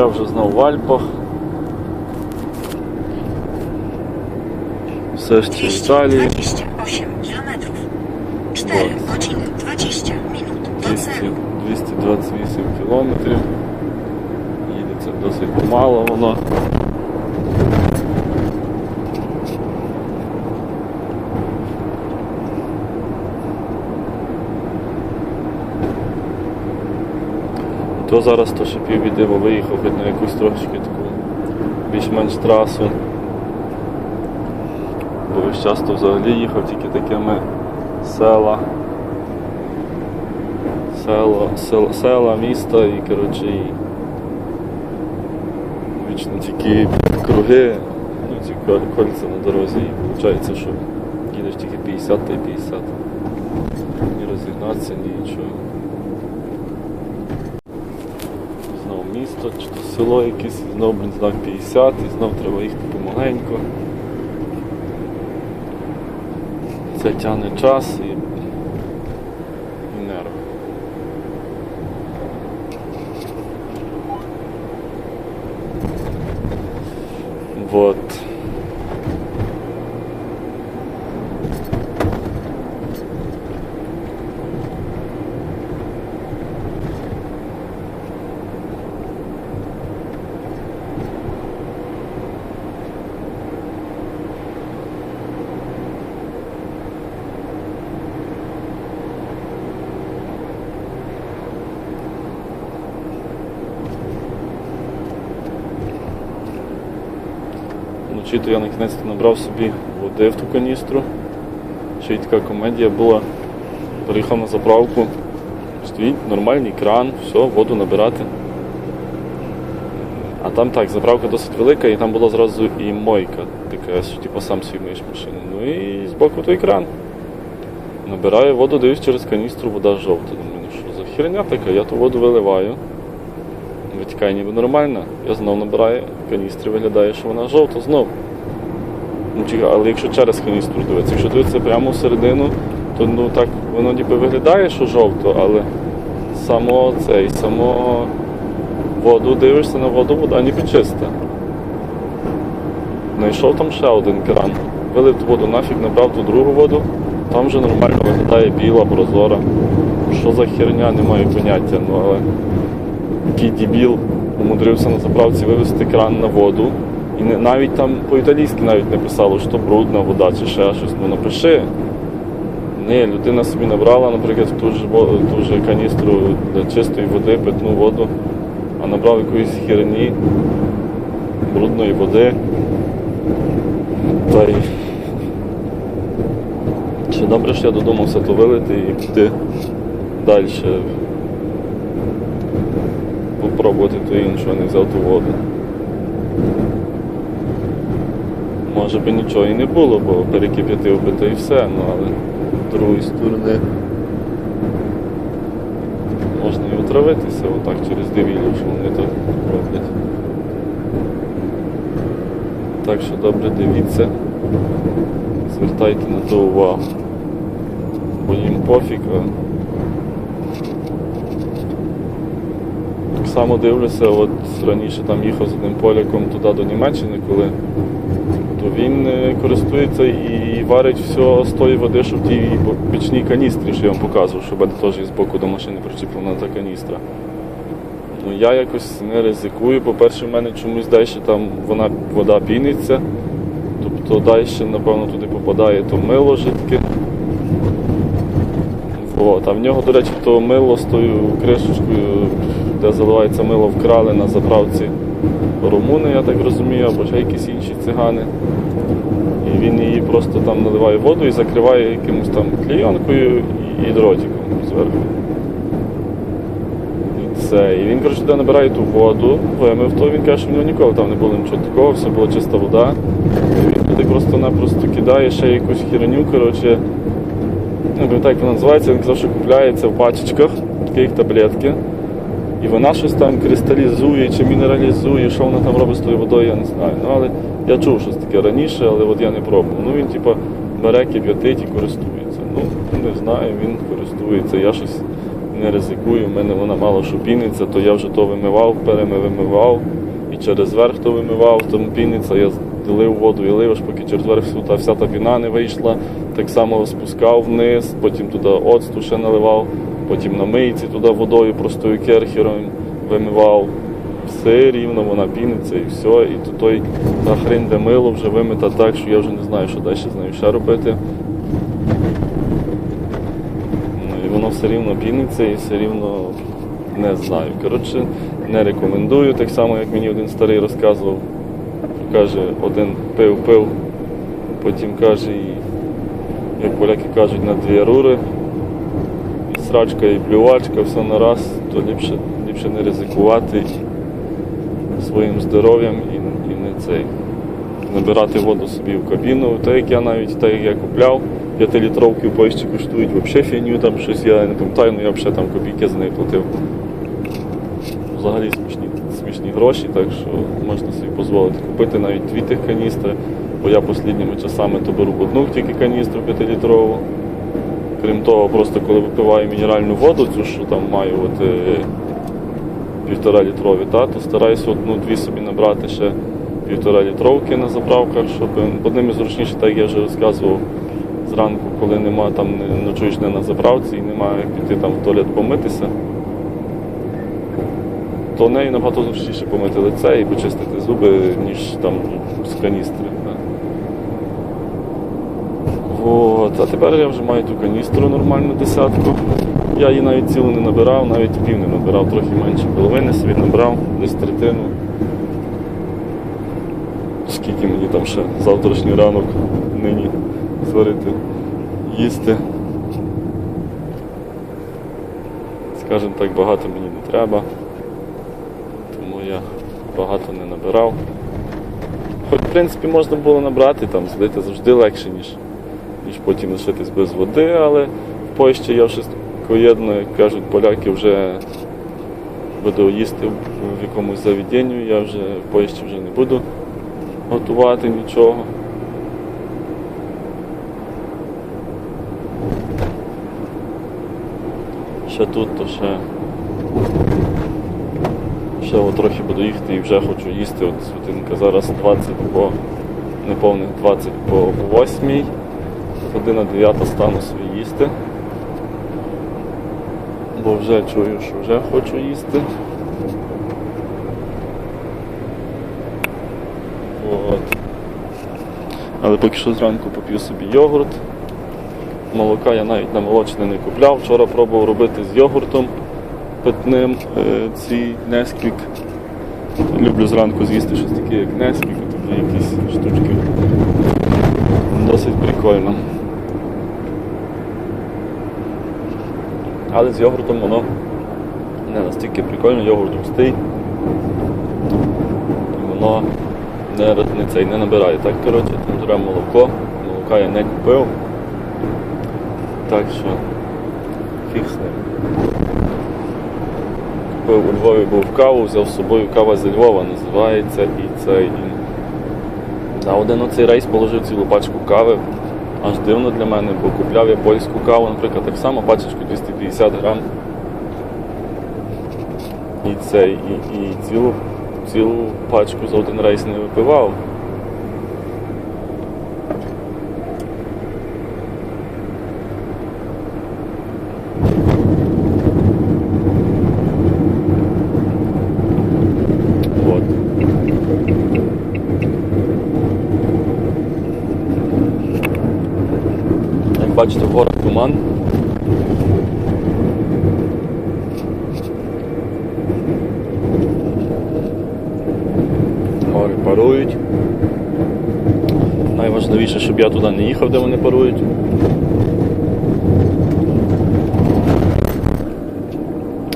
Я вже знов в Альпах. Все ж в Італії. 228 kilometrów. 4 Вот. 20 минут 200, celu. 228 кілометрів. Їдеться досить помало воно. То зараз то ще півбіди, бо виїхав хоч на якусь трошки таку більш-менш трасу. Бо весь часто взагалі їхав тільки такими села села, села, села міста і коротше і вічно тільки круги, ну ці кольця на дорозі і виходить, що їдеш тільки 50 та й 50. Ні розігнатися, ні нічого. Місто, чи то село якесь, і знов, блін, знак 50, і знов треба їхати помаленько. Це тягне час і, і нерви. Вот. То я на кінець набрав собі води в ту каністру. Ще й така комедія була. Приїхав на заправку, стоїть нормальний кран, все, воду набирати. А там так, заправка досить велика, і там була зразу і мойка, така, що типу сам свій миєш машину. Ну і збоку той кран. Набираю воду, дивлюсь через каністру, вода жовта. Думаю, ну що за херня така, я ту воду виливаю. Витікає ніби нормально. Я знов набираю каністрі, виглядає, що вона жовта знов. Ну, але якщо через каністру дивитися, якщо дивитися прямо всередину, то ну так воно ніби виглядає, що жовто, але само цей, само воду дивишся на воду, вода ніби чиста. Знайшов там ще один кран. Вилив ту воду нафіг, набрав ту другу воду, там вже нормально виглядає біла, прозора. Що за херня, не маю поняття, ну але який дебіл умудрився на заправці вивезти кран на воду. І навіть там по-італійськи навіть не писало, що брудна вода чи ще щось. Ну напиши. Ні, людина собі набрала, наприклад, ту ж, ту ж каністру для чистої води, питну воду, а набрав якоїсь херні, брудної води. Та й ще добре, що я додумався то вилити і піти далі попробувати ту іншу, а не взяв ту воду. Може би нічого і не було, бо перекип'ятив би то і все, ну але з другої сторони можна і отравитися отак через дивіллю, що вони так роблять. Так що добре дивіться, звертайте на то увагу. Бо їм пофіг, а Так само дивлюся, от раніше там їхав з одним поляком туди до Німеччини, коли то він е, користується і варить все з тої води, що в тій бічній каністрі, що я вам показував, що мене теж з боку до машини причеплена та каністра. Ну я якось не ризикую. По-перше, в мене чомусь далі там вона вода піниться. Тобто далі, напевно, туди попадає то мило жидке. От, а в нього, до речі, то мило з тою кришечкою, де заливається мило, вкрали на заправці румуни, я так розумію, або ще якісь інші цигани. І він її просто там наливає воду і закриває якимось там клейонкою і дротиком зверху. Це. І він, коротше, туди набирає ту воду, вимив то, він каже, що в нього ніколи там не було нічого такого, все була чиста вода. І він туди просто-напросто кидає ще якусь херню, коротше, не пам'ятаю, як вона називається, він казав, що купляється в пачечках, таких таблетки. І вона щось там кристалізує чи мінералізує, що вона там робить з тою водою, я не знаю. Ну, але я чув щось таке раніше, але от я не пробував. Ну він типа бере кип'ятить і користується. Ну, не знаю, він користується. Я щось не ризикую, в мене вона мало що піниться, то я вже то вимивав, перемивав і через верх то вимивав, там піниться, я лив воду і лив, аж поки через та вся та піна не вийшла. Так само спускав вниз, потім туди оцту ще наливав, потім на мийці туди водою простою керхером вимивав. Все рівно вона піниться і все. І то той та хрень, де мило вже вимита так, що я вже не знаю, що далі з нею ще робити. Ну, і воно все рівно піниться і все рівно не знаю. Коротше, не рекомендую, так само, як мені один старий розказував. Каже, один пив, пив, потім каже, і, як поляки кажуть, на дві рури, і срачка, і плювачка, все на раз, то ліпше, ліпше не ризикувати своїм здоров'ям і, і не цей. Набирати воду собі в кабіну. Так як я навіть так як я купляв, 5-літровки в Польщі коштують взагалі фігню, там щось я не пам'ятаю, але я взагалі там копійки за неї платив. Взагалі смішні, смішні гроші, так що можна собі дозволити купити навіть дві тих каністри, бо я останніми часами то беру одну тільки каністру 5-літрову. Крім того, просто коли випиваю мінеральну воду, цю що там маю от, е, півтора літрові, та, то стараюся одну-дві собі набрати ще півтора літровки на заправках, щоб бо ними зручніше, так як я вже розказував зранку, коли нема там ночуєш не на заправці і немає як піти там в туалет помитися, то нею набагато зручніше помити лице і почистити зуби, ніж там з каністри. Вот. А тепер я вже маю ту каністру нормальну десятку. Я її навіть цілу не набирав, навіть пів не набирав, трохи менше половини собі набрав, десь третину. Скільки мені там ще завтрашній ранок нині зварити, їсти. Скажімо так, багато мені не треба, багато не набирав. Хоч, в принципі, можна було набрати, там, злити завжди легше, ніж, ніж потім лишитись без води, але в Польщі я вже коєдно, як кажуть поляки, вже буду їсти в якомусь заведенню, я вже в Польщі вже не буду готувати нічого. Ще тут, то ще. Ще трохи буду їхати і вже хочу їсти. От світинка зараз 20 по неповних 20 по 8. Година 9 стану собі їсти. Бо вже чую, що вже хочу їсти. От. Але поки що зранку поп'ю собі йогурт. Молока я навіть на молочне не купляв. Вчора пробував робити з йогуртом питним е, ці Несквік. Люблю зранку з'їсти щось таке, як Несквік, такі якісь штучки. Досить прикольно. Але з йогуртом воно не настільки прикольно, йогурт густий. Воно не, не, цей, не набирає. Так, коротше, там треба молоко. Молока я не купив. Так що фіг з ним. Купив у Львові був каву, взяв з собою кава зі Львова називається і це і на один оцей рейс положив цілу пачку кави. Аж дивно для мене, бо купляв я польську каву, наприклад, так само пачечку 250 грам. І це, і, і цілу, цілу пачку за один рейс не випивав. Вот. Як бачите, в горах туман. Гори парують. Найважливіше, щоб я туди не їхав, де вони парують.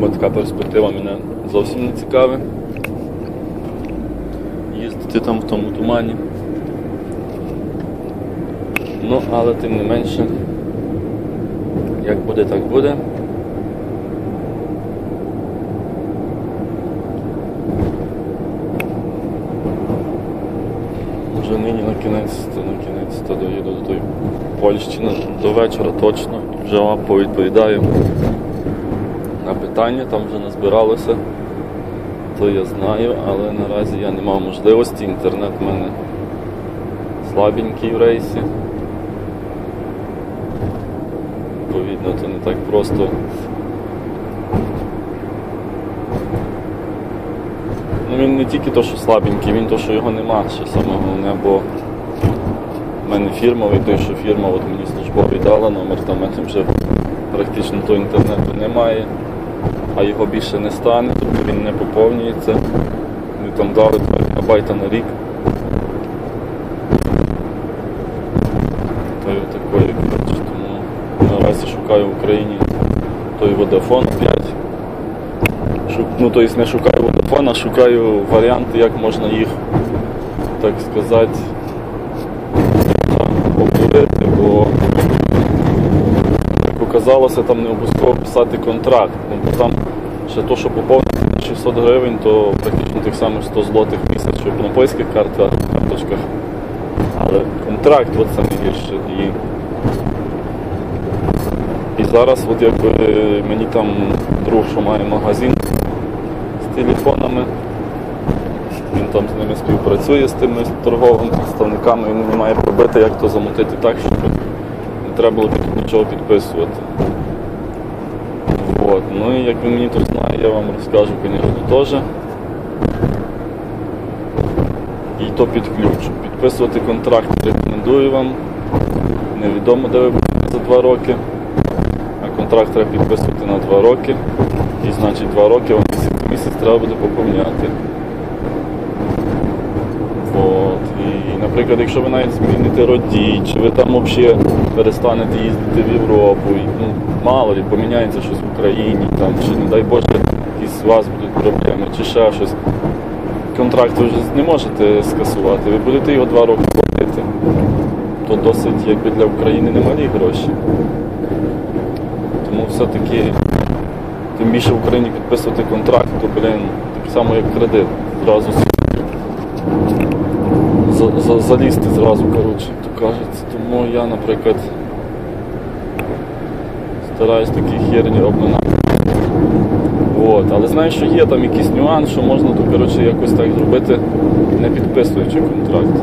Бо така перспектива мене зовсім не цікавить. Їздити там в тому тумані. Ну, але тим не менше, як буде, так буде. Вже нині на кінець, то на кінець то доїду до тої Польщі на- до вечора точно. Вже вам повідповідаю. на питання, там вже назбиралося, то я знаю, але наразі я не мав можливості. Інтернет в мене слабенький в рейсі. Відповідно, то не так просто. Ну він не тільки то, що слабенький, він то, що його нема, ще саме головне, бо в мене фірмовий, той, що фірма от мені службовий дала номер, там в мене вже практично того інтернету немає, а його більше не стане, тобто він не поповнюється. Ми там дали 2 гігабайта на рік. То й такої, коротше, тому наразі шукаю в Україні той Vodafone 5. Ну, тобто не шукаю Vodafone, а шукаю варіанти, як можна їх, так сказати, обдурити, бо як оказалося, там не обов'язково писати контракт. Ну, бо там ще то, що поповнити на 600 гривень, то практично тих самих 100 злотих в місяць, щоб на польських карточках. Але контракт от саме гірше. І, і зараз от якби мені там друг, що має магазин з телефонами. Він там з ними співпрацює з тими торговими представниками, він мені має пробити, як то замутити так, щоб не треба було тут нічого підписувати. От. Ну і як він мені тут знає, я вам розкажу, звісно, теж. І то під ключ. Підписувати контракт рекомендую вам. Невідомо, де ви будете за два роки. Контракт треба підписувати на два роки. І значить два роки вам місяць, місяць треба буде поповняти. От. І, наприклад, якщо ви навіть зміните родій, чи ви там взагалі перестанете їздити в Європу, і, ну, мало ли, поміняється щось в Україні, там, чи не дай Боже, якісь у вас будуть проблеми, чи ще щось. Контракт ви вже не можете скасувати, ви будете його два роки платити. То досить якби для України немалі гроші. Все-таки, тим більше в Україні підписувати контракт, то, блін, так само як кредит. Зразу за, за, залізти зразу, коротше, то кажеться. Тому я, наприклад, стараюсь такі херні обминати. От. Але знаю, що є там якийсь нюанс, що можна то, коротше, якось так зробити, не підписуючи контракт.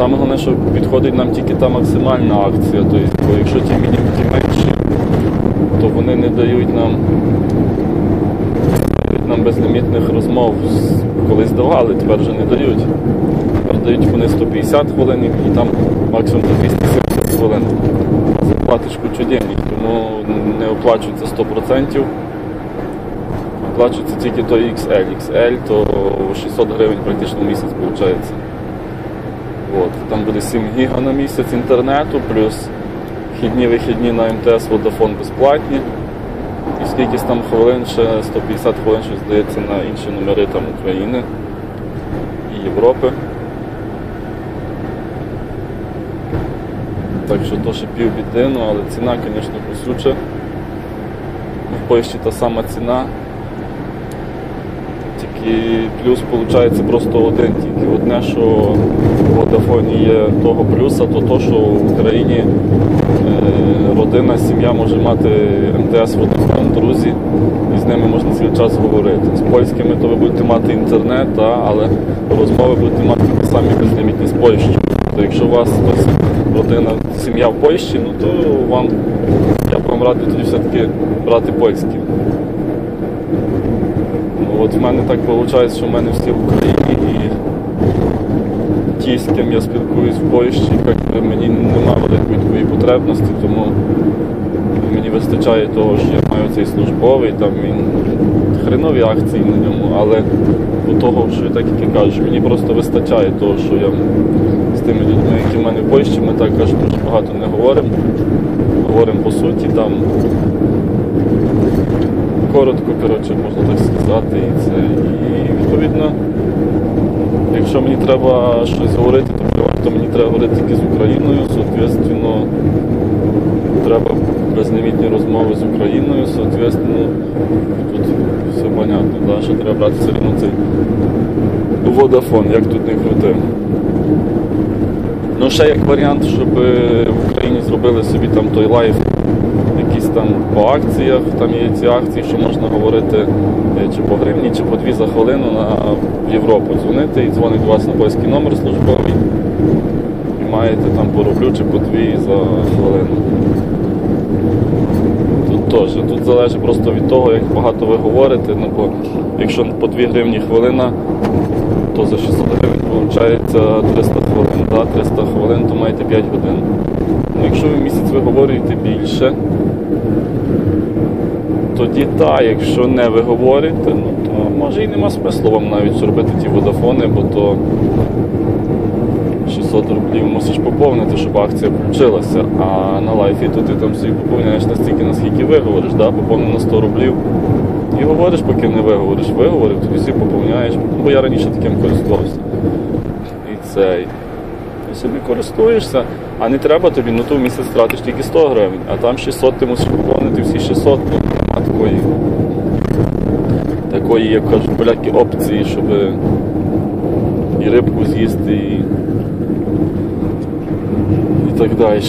Саме головне, що підходить нам тільки та максимальна акція. Тобто, бо якщо ті мінімки менші, то вони не дають нам дають нам безлімітних розмов. Колись давали, тепер вже не дають. Тепер дають вони 150 хвилин і там максимум 270 хвилин. Заплатиш кучу денег, тому не оплачується 100%. Оплачується тільки той XL. XL то 600 гривень практично в місяць виходить. От, там буде 7 гіга на місяць інтернету, плюс вхідні вихідні на МТС Vodafone безплатні. І скількись там хвилин, ще 150 хвилин, що здається, на інші номери там України і Європи. Так що то ще півбіди, ну, але ціна, звісно, кусюча. В Польщі та сама ціна. Тільки плюс виходить просто один, тільки одне, що в Vodafone є того плюса, то то, що в Україні е, родина, сім'я може мати МТС Vodafone, друзі, і з ними можна цілий час говорити. З польськими то ви будете мати інтернет, але розмови будете мати самі безлімітні з Польщею. То якщо у вас родина, сім'я в Польщі, ну то вам я б вам радив тоді все-таки брати польські. От в мене так виходить, що в мене всі в Україні і ті, з ким я спілкуюсь в Польщі, як мені немає великої такої потребності, тому мені вистачає того, що я маю цей службовий, там він хренові акції на ньому, але до того, що я так як і кажу, мені просто вистачає того, що я з тими людьми, які в мене в Польщі, ми так кажемо, дуже багато не говоримо. Говоримо по суті там коротко, коротше, можна так сказати. І, це, і відповідно, якщо мені треба щось говорити, то то мені треба говорити тільки з Україною, соответственно, треба безлімітні розмови з Україною, соответственно, тут все понятно, да, що треба брати все одно цей Vodafone, як тут не крути. Ну, ще як варіант, щоб в Україні зробили собі там той лайф, там по акціях, там є ці акції, що можна говорити е, чи по гривні, чи по дві за хвилину на в Європу дзвонити і дзвонить вас на польський номер службовий. І маєте там по рублю чи по дві за хвилину. Тут теж. Тут залежить просто від того, як багато ви говорите. Ну, бо якщо по 2 гривні хвилина, то за 600 гривень виходить 300 хвилин. Да? 300 хвилин, то маєте 5 годин. Ну, якщо ви місяць виговорюєте більше, тоді так, якщо не ви говорите, ну то може і нема смислу вам навіть зробити ті водафони, бо то 600 рублів мусиш поповнити, щоб акція включилася. А на лайфі то ти там собі поповняєш настільки, наскільки виговориш, да? поповнив на 100 рублів. І говориш, поки не виговориш. Виговорив, тоді собі поповняєш. Бо я раніше таким користувався. І цей. Собі користуєшся, а не треба тобі, ну то в місяць тратиш тільки 100 гривень, а там 600 ти мусиш поповнити всі 600, бо нема такої, такої, як кажуть поляки, опції, щоб і рибку з'їсти, і, і так далі.